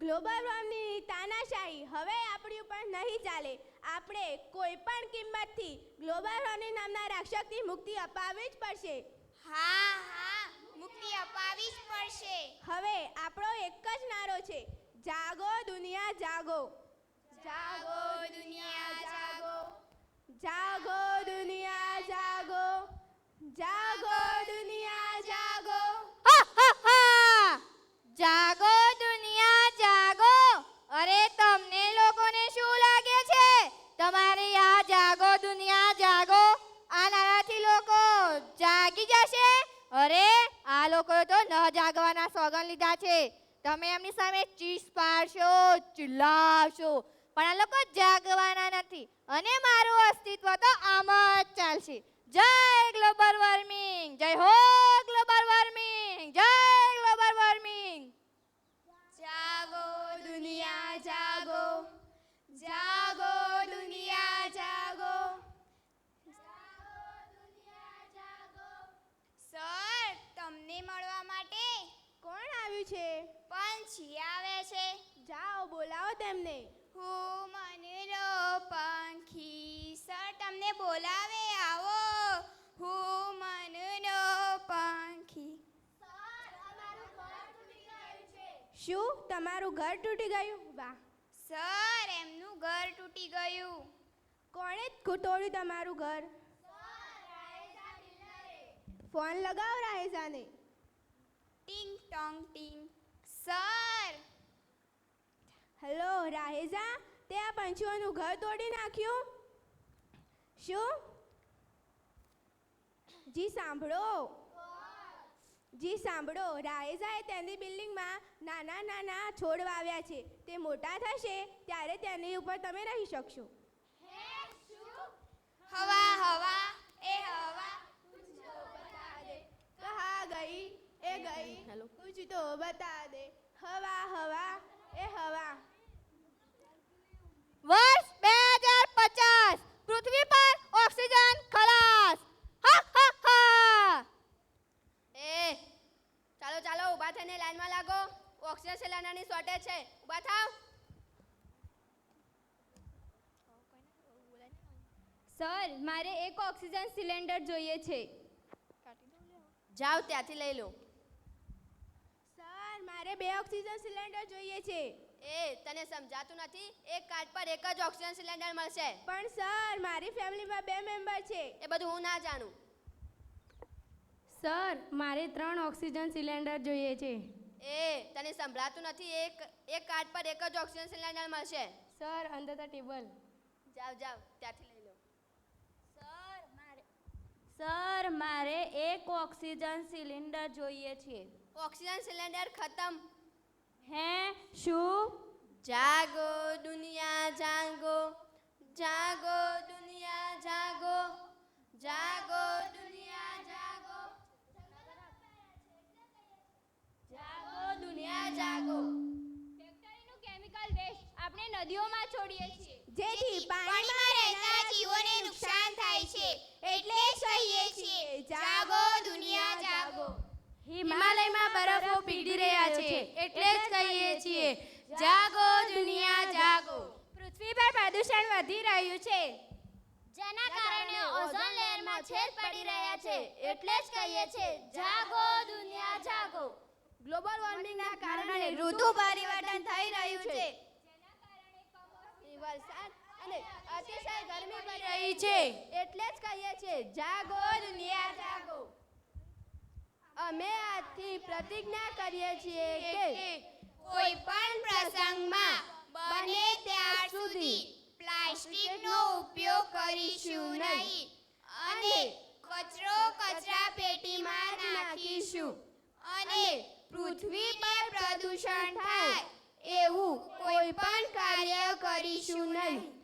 Global વોર્મિંગની તાનાશાહી હવે આપણી ઉપર નહીં ચાલે. આપણે કોઈ પણ કિંમતથી ગ્લોબલ વોર્મિંગ નામના રાક્ષસથી મુક્તિ અપાવવી જ પડશે. હા હા મુક્તિ અપાવી જ પડશે. હવે આપણો એક જ નારો છે જાગો દુનિયા જાગો. જાગો દુનિયા જાગી જશે? અરે, આ લોકો તો ન જાગવાના સોગન લીધા છે. તમે એમની સામે ચીસ પાડશો ચિલ્લાશો પણ આ લોકો જાગવાના નથી. અને મારું અસ્તિત્વ તો આમ જ ચાલશે. જય ગ્લોબલ વોર્મિંગ. જય હો પંછી આવે છે? જાઓ બોલાવો તેમને. હું મનનો પંખી સર તમને બોલાવે? આવો. હું મનનો પંખી. શું? તમારું ઘર તૂટી ગયું? વાહ. સર એમનું ઘર તૂટી ગયું. કોણે તોડ્યું તમારું ઘર? ફોન લગાવો રાહેજાને. ટિંગ ટોંગ ટિંગ. સર. હેલો, રાહેજા તે આ પંછીઓનું ઘર તોડી નાખ્યું. શું? જી, સાંભળો. જી, સાંભળો. રાહેજાએ તેની બિલ્ડિંગમાં નાના નાના છોડ વાવ્યા છે. તે મોટા થશે, ત્યારે તેની ઉપર તમે રહી શકશો હવા હવા એ હવા કહા ગઈ એ ગઈ કુછ તો બતા દે હવા હવા એ હવા વર્ષ બે હજાર પચાસ પૃથ્વી પર ઓક્સિજન ખલાસ હા હા હા એ ચાલો ચાલો ઊભા થઈને લાઈનમાં લાગો. ઓક્સિજન સિલિન્ડરની શોર્ટેજ છે. ઊભા થાવ સર મારે એક ઓક્સિજન સિલિન્ડર જોઈએ છે. જાઓ ત્યાંથી લઈ લો. સર મારે બે ઓક્સિજન સિલિન્ડર જોઈએ છે. એ તને સમજાતું નથી? એક કાર્ડ પર એક જ ઓક્સિજન સિલિન્ડર મળશે. પણ સર મારી ફેમિલીમાં બે મેમ્બર છે. એ બધું હું ના જાણું. સર મારે ત્રણ ઓક્સિજન સિલિન્ડર જોઈએ છે. એ તને સંભળાતું નથી એક એક કાર્ડ પર એક જ ઓક્સિજન સિલિન્ડર મળશે. સર અંદર ધ ટેબલ જાવ જાવ ત્યાંથી લઈ લો. સર મારે એક ઓક્સિજન સિલિન્ડર જોઈએ છે. ઓક્સિજન સિલિન્ડર ખતમ. હે શું? જાગો દુનિયા નદીઓમાં છોડીએ છીએ. જેથી પાણીમાં રહેતા જીવોને નુકસાન થાય છે. એટલે જ કહીએ છીએ જાગો દુનિયા જાગો. હિમાલયમાં બરફો પીગળી રહ્યા છે. એટલે જ કહીએ છીએ જાગો દુનિયા જાગો. પૃથ્વી પર પ્રદૂષણ વધી રહ્યું છે. જેના કારણે ઓઝોન લેયરમાં છેદ પડી રહ્યા છે. એટલે જ કહીએ છીએ જાગો દુનિયા જાગો. ગ્લોબલ વોર્મિંગના કારણે ઋતુ પરિવર્તન થઈ રહ્યું છે. વરસાદ અને અતિશય ગરમી પડી રહી છે. એટલે જ કહીએ છીએ જાગો દુનિયા જાગો. અમે આજથી પ્રતિજ્ઞા કરીએ છીએ કે કોઈ પણ પ્રસંગમાં બને ત્યાં સુધી પ્લાસ્ટિકનો ઉપયોગ કરીશું નહીં અને કચરો કચરા પેટીમાં નાખીશું અને પૃથ્વી પર પ્રદૂષણ થાય એવું કોઈ પણ કાર્ય કરીશું નહીં.